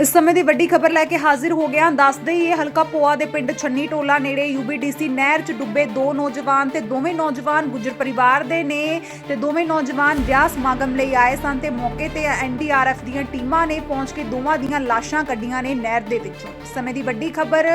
ਇਸ ਸਮੇਂ ਦੀ ਵੱਡੀ ਖਬਰ ਲੈ ਕੇ ਹਾਜ਼ਰ ਹੋ ਗਿਆ। ਦੱਸਦੇ ਹੀ ਹਲਕਾ ਪੋਆ ਦੇ ਪਿੰਡ ਛੰਨੀ ਟੋਲਾ ਨੇੜੇ ਯੂਬੀਡੀਸੀ ਨਹਿਰ 'ਚ ਡੁੱਬੇ ਦੋ ਨੌਜਵਾਨ ਤੇ ਦੋਵੇਂ ਨੌਜਵਾਨ ਗੁੱਜਰ ਪਰਿਵਾਰ ਦੇ ਨੇ ਤੇ ਦੋਵੇਂ ਨੌਜਵਾਨ ਵਿਆਹ ਸਮਾਗਮ ਲਈ ਆਏ ਸਨ ਤੇ ਮੌਕੇ ਤੇ ਐਨਡੀਆਰਐਫ ਦੀਆਂ ਟੀਮਾਂ ਨੇ ਪਹੁੰਚ ਕੇ ਦੋਵਾਂ ਦੀਆਂ ਲਾਸ਼ਾਂ ਕੱਢੀਆਂ ਨੇ ਨਹਿਰ ਦੇ ਵਿੱਚੋਂ। ਇਸ ਸਮੇਂ ਦੀ ਵੱਡੀ ਖਬਰ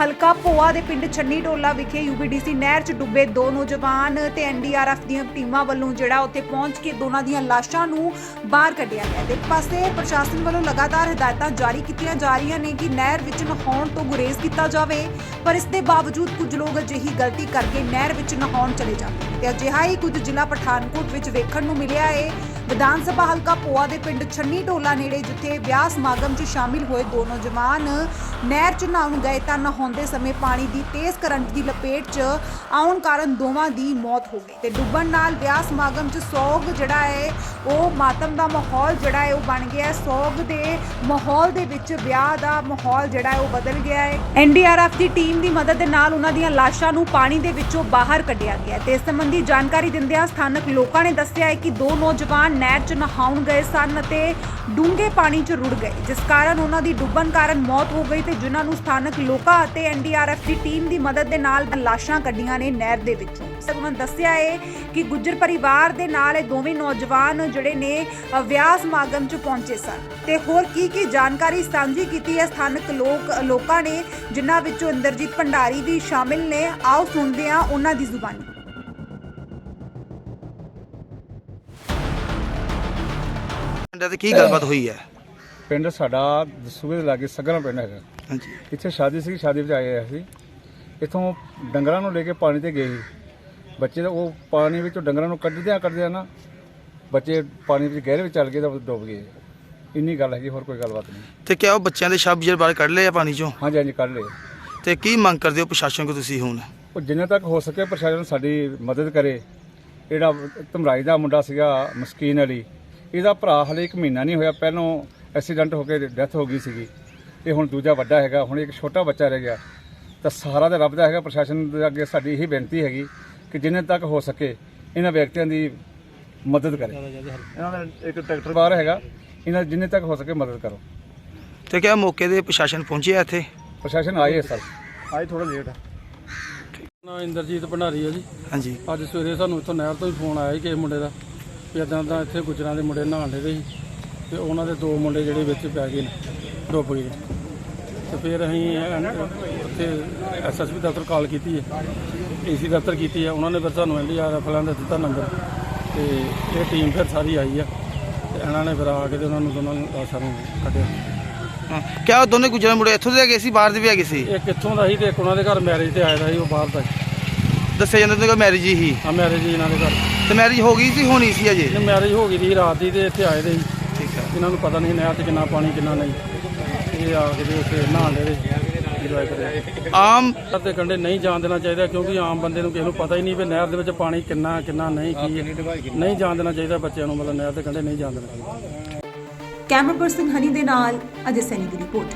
ਹਲਕਾ ਭੋਆ ਦੇ ਪਿੰਡ ਛੰਨੀ ਟੋਲਾ ਵਿਖੇ ਯੂਬੀਡੀਸੀ ਨਹਿਰ 'ਚ ਡੁੱਬੇ ਦੋ ਨੌਜਵਾਨ ਤੇ ਐਨਡੀਆਰਐਫ ਦੀਆਂ ਟੀਮਾਂ ਵੱਲੋਂ ਜਿਹੜਾ ਉੱਥੇ ਪਹੁੰਚ ਕੇ ਦੋਨਾਂ ਦੀਆਂ ਲਾਸ਼ਾਂ ਨੂੰ ਬਾਹਰ ਕੱਢਿਆ ਗਿਆ ਤੇ ਇੱਕ ਪਾਸੇ ਪ੍ਰਸ਼ਾਸਨ ਵੱਲੋਂ ਲਗਾਤਾਰ ਹਦਾਇਤਾਂ ਜਾਰੀ ਕੀਤੀਆਂ ਜਾ ਰਹੀਆਂ ਨੇ ਕਿ ਨਹਿਰ ਵਿੱਚ ਨਹਾਉਣ ਤੋਂ ਗੁਰੇਜ਼ ਕੀਤਾ ਜਾਵੇ, ਪਰ ਇਸ ਦੇ ਬਾਵਜੂਦ ਕੁਝ ਲੋਕ ਅਜਿਹੀ ਗਲਤੀ ਕਰਕੇ ਨਹਿਰ ਵਿੱਚ ਨਹਾਉਣ ਚਲੇ ਜਾਂਦੇ ਨੇ ਤੇ ਅਜਿਹਾ ਹੀ ਕੁਝ ਜ਼ਿਲ੍ਹਾ ਪਠਾਨਕੋਟ ਵਿੱਚ ਵੇਖਣ ਨੂੰ ਮਿਲਿਆ ਹੈ। ਵਿਧਾਨ ਸਭਾ ਹਲਕਾ ਪੋਆ ਦੇ ਪਿੰਡ ਛੰਨੀ ਢੋਲਾ ਨੇੜੇ, ਜਿੱਥੇ ਵਿਆਹ ਸਮਾਗਮ 'ਚ ਸ਼ਾਮਿਲ ਹੋਏ ਦੋ ਨੌਜਵਾਨ ਨਹਿਰ 'ਚ ਨਹਾਉਣ ਗਏ ਤਾਂ ਨਹਾਉਂਦੇ ਸਮੇਂ ਪਾਣੀ ਦੀ ਤੇਜ਼ ਕਰੰਟ ਦੀ ਲਪੇਟ 'ਚ ਆਉਣ ਕਾਰਨ ਦੋਵਾਂ ਦੀ ਮੌਤ ਹੋ ਗਈ ਤੇ ਡੁੱਬਣ ਨਾਲ ਵਿਆਹ ਸਮਾਗਮ 'ਚ ਸੋਗ ਜਿਹੜਾ ਹੈ, ਉਹ ਮਾਤਮ ਦਾ ਮਾਹੌਲ ਜਿਹੜਾ ਹੈ, ਉਹ ਬਣ ਗਿਆ ਹੈ। ਸੋਗ ਦੇ ਮਾਹੌਲ ਦੇ ਵਿੱਚ ਵਿਆਹ ਦਾ ਮਾਹੌਲ ਜਿਹੜਾ ਹੈ, ਉਹ ਬਦਲ ਗਿਆ ਹੈ। ਐਨਡੀਆਰਐਫ ਦੀ ਟੀਮ ਦੀ ਮਦਦ ਦੇ ਨਾਲ ਉਹਨਾਂ ਦੀਆਂ ਲਾਸ਼ਾਂ ਨੂੰ ਪਾਣੀ ਦੇ ਵਿੱਚੋਂ ਬਾਹਰ ਕੱਢਿਆ ਗਿਆ ਹੈ ਤੇ ਇਸ ਸੰਬੰਧੀ ਜਾਣਕਾਰੀ ਦਿੰਦਿਆਂ ਸਥਾਨਕ ਲੋਕਾਂ ਨੇ ਦੱਸਿਆ ਹੈ ਕਿ ਦੋ ਨੌਜਵਾਨ ਨਹਿਰ 'ਚ ਨਹਾਉਣ ਗਏ ਸਨ ਅਤੇ ਡੂੰਘੇ ਪਾਣੀ 'ਚ ਰੁੜ ਗਏ। ਜਿਸ ਕਾਰਨ ਉਹਨਾਂ ਦੀ ਡੁੱਬਣ ਕਾਰਨ ਮੌਤ ਹੋ ਗਈ ਤੇ ਜਿਨ੍ਹਾਂ ਨੂੰ ਸਥਾਨਕ ਲੋਕਾਂ ਅਤੇ ਐਨਡੀਆਰਐਫ ਦੀ ਟੀਮ ਦੀ ਮਦਦ ਦੇ ਨਾਲ ਲਾਸ਼ਾਂ ਕੱਢੀਆਂ ਨੇ ਨਹਿਰ ਦੇ ਵਿੱਚੋਂ। ਸਭ ਉਹਨਾਂ ਦੱਸਿਆ ਹੈ ਕਿ ਗੁੱਜਰ ਪਰਿਵਾਰ ਦੇ ਨਾਲ ਇਹ ਦੋਵੇਂ ਨੌਜਵਾਨ ਜਿਹੜੇ ਨੇ ਵਿਆਹ ਸਮਾਗਮ 'ਚ ਪਹੁੰਚੇ ਸਨ। ਤੇ ਹੋਰ ਕੀ ਕੀ ਜਾਣਕਾਰੀ ਸਾਂਝੀ ਕੀਤੀ ਹੈ ਸਥਾਨਕ ਲੋਕ, ਲੋਕਾਂ ਨੇ, ਜਿਨ੍ਹਾਂ ਵਿੱਚੋਂ ਇੰਦਰਜੀਤ ਭੰਡਾਰੀ ਵੀ ਸ਼ਾਮਿਲ ਨੇ। ਆਓ ਸੁਣਦੇ ਹਾਂ ਉਹਨਾਂ ਦੀ ਜ਼ੁਬਾਨੀ। ਪਿੰਡਾਂ ਤੇ ਕੀ ਗੱਲਬਾਤ ਹੋਈ ਹੈ? ਪਿੰਡ ਸਾਡਾ ਦਸੂਏ ਦੇ ਲਾਗੇ ਸਗਰਾ ਪਿੰਡ ਹੈਗਾ। ਹਾਂਜੀ। ਇੱਥੇ ਸ਼ਾਦੀ ਸੀ ਸ਼ਾਦੀ ਵਿੱਚ ਆਏ ਹੋਏ ਸੀ। ਇੱਥੋਂ ਡੰਗਰਾਂ ਨੂੰ ਲੈ ਕੇ ਪਾਣੀ ਤੇ ਗਏ ਸੀ। ਬੱਚੇ ਤਾਂ ਉਹ ਪਾਣੀ ਵਿੱਚੋਂ ਡੰਗਰਾਂ ਨੂੰ ਕੱਢਦਿਆਂ ਕੱਢਦਿਆਂ ਨਾ ਬੱਚੇ ਪਾਣੀ ਵਿੱਚ ਗਹਿਰੇ ਵਿੱਚ ਚੱਲ ਗਏ ਤਾਂ ਡੁੱਬ ਗਏ। ਇੰਨੀ ਗੱਲ ਹੈਗੀ ਹੋਰ ਕੋਈ ਗੱਲਬਾਤ ਨਹੀਂ। ਤੇ ਕਿਆ ਉਹ ਬੱਚਿਆਂ ਦੇ ਸ਼ਬ ਜਰ ਬਾਹਰ ਕੱਢ ਲਏ ਆ ਪਾਣੀ ਚੋਂ? ਹਾਂਜੀ ਹਾਂਜੀ ਕੱਢ ਲਏ। ਤੇ ਕੀ ਮੰਗ ਕਰਦੇ ਹੋ ਪ੍ਰਸ਼ਾਸਨ ਕੋ ਤੁਸੀਂ ਹੁਣ? ਉਹ ਜਿੰਨੇ ਤੱਕ ਹੋ ਸਕੇ ਪ੍ਰਸ਼ਾਸਨ ਸਾਡੀ ਮਦਦ ਕਰੇ। ਜਿਹੜਾ ਧਮਰਾਈ ਦਾ ਮੁੰਡਾ ਸੀਗਾ ਮਸਕੀਨ ਅਲੀ ਇਹਦਾ ਭਰਾ ਹਲੇ ਇੱਕ ਮਹੀਨਾ ਨਹੀਂ ਹੋਇਆ ਪਹਿਲੋਂ ਐਕਸੀਡੈਂਟ ਹੋ ਕੇ ਡੈਥ ਹੋ ਗਈ ਸੀਗੀ। ਤੇ ਹੁਣ ਦੂਜਾ ਵੱਡਾ ਹੈਗਾ ਹੁਣ ਇੱਕ ਛੋਟਾ ਬੱਚਾ ਰਹਿ ਗਿਆ। ਤਾਂ ਸਹਾਰਾ ਤਾਂ ਰੱਬ ਦਾ ਹੈਗਾ ਪ੍ਰਸ਼ਾਸਨ ਦੇ ਅੱਗੇ ਸਾਡੀ ਇਹੀ ਬੇਨਤੀ ਹੈਗੀ ਕਿ ਜਿੰਨੇ ਤੱਕ ਹੋ ਸਕੇ ਇਹਨਾਂ ਵਿਅਕਤੀਆਂ ਦੀ ਮਦਦ ਕਰੇ। ਇਹਨਾਂ ਦਾ ਇੱਕ ਟਰੈਕਟਰ ਬਾਹਰ ਹੈਗਾ ਇਹਨਾਂ ਦੀ ਜਿੰਨੇ ਤੱਕ ਹੋ ਸਕੇ ਮਦਦ ਕਰੋ। ਤੇ ਕਿਆ ਮੌਕੇ ਦੇ ਪ੍ਰਸ਼ਾਸਨ ਪਹੁੰਚਿਆ ਇੱਥੇ? ਪ੍ਰਸ਼ਾਸਨ ਆਏ ਸਰ। ਆਏ ਥੋੜਾ ਲੇਟ ਆ। ਨਾ ਇੰਦਰਜੀਤ ਭੰਡਾਰੀ ਹੈ ਜੀ। ਹਾਂਜੀ। ਅੱਜ ਸਵੇਰੇ ਸਾਨੂੰ ਇੱਥੋਂ ਨਹਿਰ ਤੋਂ ਹੀ ਫੋਨ ਆਇਆ ਸੀ ਕਿਸੇ ਮੁੰਡੇ ਦਾ। ਵੀ ਇਦਾਂ ਦਾ ਇੱਥੇ ਗੁਜਰਾਂ ਦੇ ਮੁੰਡੇ ਨਹਾਉਣ ਦੇ ਸੀ ਤੇ ਉਹਨਾਂ ਦੇ ਦੋ ਮੁੰਡੇ ਜਿਹੜੇ ਵਿੱਚ ਪੈ ਗਏ ਨੇ ਡੁੱਬ ਗਏ ਤੇ ਫਿਰ ਅਸੀਂ ਉੱਥੇ ਐਸਐਸਪੀ ਦਫ਼ਤਰ ਕਾਲ ਕੀਤੀ ਹੈ। ਏਸੀ ਦਫ਼ਤਰ ਕੀਤੀ ਹੈ। ਉਹਨਾਂ ਨੇ ਫਿਰ ਸਾਨੂੰ ਐਨਡੀਆਰਐਫ ਵਾਲਿਆਂ ਦਾ ਦਿੱਤਾ ਨੰਬਰ। ਤੇ ਇਹ ਟੀਮ ਫਿਰ ਸਾਰੀ ਆਈ ਆ। ਤੇ ਇਹਨਾਂ ਨੇ ਫਿਰ ਆ ਕੇ ਤੇ ਉਹਨਾਂ ਨੂੰ ਦੋਨਾਂ ਨੂੰ ਲਾਸ਼ਾਂ ਨੂੰ ਕੱਢਿਆ। ਹਾਂ। ਕਿਆ ਉਹ ਦੋਨੇ ਗੁਜਰਾਂ ਮੁੰਡੇ ਇੱਥੋਂ ਦੇ ਹੈਗੇ ਸੀ ਬਾਹਰ ਦੇ ਵੀ ਹੈਗੇ ਸੀ? ਇਹ ਕਿੱਥੋਂ ਦਾ ਸੀ ਤੇ ਇੱਕ ਉਹਨਾਂ ਦੇ ਘਰ ਮੈਰਿਜ ਤੇ ਆਇਆ ਦਾ ਸੀ ਉਹ ਬਾਹਰ ਦਾ ਸੀ। ਦੱਸਿਆ ਜਾਂਦਾ ਤੇ ਮੈਰਿਜ ਹੀ। ਆ ਮੈਰਿਜ ਇਹਨਾਂ ਦੇ ਘਰ। ਤੇ ਮੈਰਿਜ ਹੋ ਗਈ ਸੀ ਹੋਣੀ ਸੀ ਅਜੇ? ਇਹ ਮੈਰਿਜ ਹੋ ਗਈ ਸੀ ਰਾਤ ਦੀ ਤੇ ਇੱਥੇ ਆਏ ਦੇ ਸੀ ਠੀਕ ਹੈ ਇਹਨਾਂ ਨੂੰ ਪਤਾ ਨਹੀਂ ਨਹਿਰ 'ਚ ਕਿੰਨਾ ਪਾਣੀ ਕਿੰਨਾ ਨਹੀਂ। ਇਹ ਆ ਕੇ ਤੇ ਉੱਥੇ ਨਹਾਉਣ ਦੇ ਇੰਜੋਏ ਕਰਿਆ। ਆਮ ਦੇ ਕੰਢੇ ਨਹੀਂ ਜਾਣ ਦੇਣਾ ਚਾਹੀਦਾ ਕਿਉਂਕਿ ਆਮ ਬੰਦੇ ਨੂੰ ਕਿਸੇ ਨੂੰ ਪਤਾ ਹੀ ਨਹੀਂ ਵੀ ਨਹਿਰ ਦੇ ਵਿੱਚ ਪਾਣੀ ਕਿੰਨਾ ਕਿੰਨਾ ਨਹੀਂ ਕੀ ਹੈ। ਨਹੀਂ ਜਾਣ ਦੇਣਾ ਚਾਹੀਦਾ ਬੱਚਿਆਂ ਨੂੰ ਮਤਲਬ ਨਹਿਰ ਦੇ ਕੰਢੇ ਨਹੀਂ ਜਾਣ ਦੇਣਾ ਚਾਹੀਦਾ। ਕੈਮਰਾ ਪਰਸਨ ਹਨੀ ਦੇ ਨਾਲ ਅਜੇ ਸੈਨੀ ਦੀ ਰਿਪੋਰਟ।